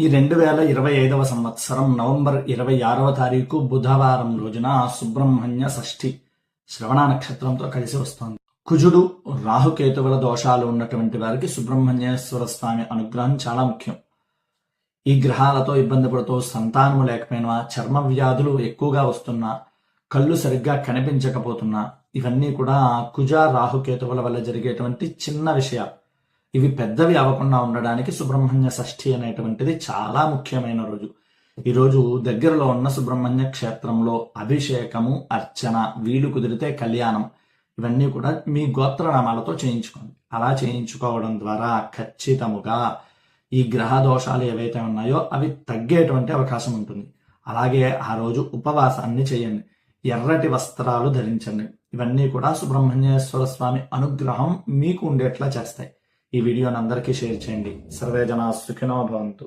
ఈ రెండు వేల ఇరవై ఐదవ సంవత్సరం నవంబర్ ఇరవై ఆరవ తారీఖు బుధవారం రోజున సుబ్రహ్మణ్య షష్ఠి శ్రవణ నక్షత్రంతో కలిసి వస్తోంది. కుజుడు రాహుకేతువుల దోషాలు ఉన్నటువంటి వారికి సుబ్రహ్మణ్యేశ్వర స్వామి అనుగ్రహం చాలా ముఖ్యం. ఈ గ్రహాలతో ఇబ్బంది పడుతూ సంతానము లేకపోయినా చర్మ వ్యాధులు ఎక్కువగా వస్తున్నా కళ్ళు సరిగ్గా కనిపించకపోతున్నా ఇవన్నీ కూడా కుజ రాహుకేతువుల వల్ల జరిగేటువంటి చిన్న విషయాలు. ఇవి పెద్దవి అవ్వకుండా ఉండడానికి సుబ్రహ్మణ్య షష్ఠి అనేటువంటిది చాలా ముఖ్యమైన రోజు. ఈ రోజు దగ్గరలో ఉన్న సుబ్రహ్మణ్య క్షేత్రంలో అభిషేకము అర్చన వీలు కుదిరితే కళ్యాణం ఇవన్నీ కూడా మీ గోత్రనామాలతో చేయించుకోండి. అలా చేయించుకోవడం ద్వారా ఖచ్చితముగా ఈ గ్రహ దోషాలు ఏవైతే ఉన్నాయో అవి తగ్గేటువంటి అవకాశం ఉంటుంది. అలాగే ఆ రోజు ఉపవాసాన్ని చేయండి. ఎర్రటి వస్త్రాలు ధరించండి. ఇవన్నీ కూడా సుబ్రహ్మణ్యేశ్వర స్వామి అనుగ్రహం మీకు ఉండేట్లా చేస్తాయి. ఈ వీడియోని అందరికీ షేర్ చేయండి. సర్వే జనా సుఖినో భవంతు.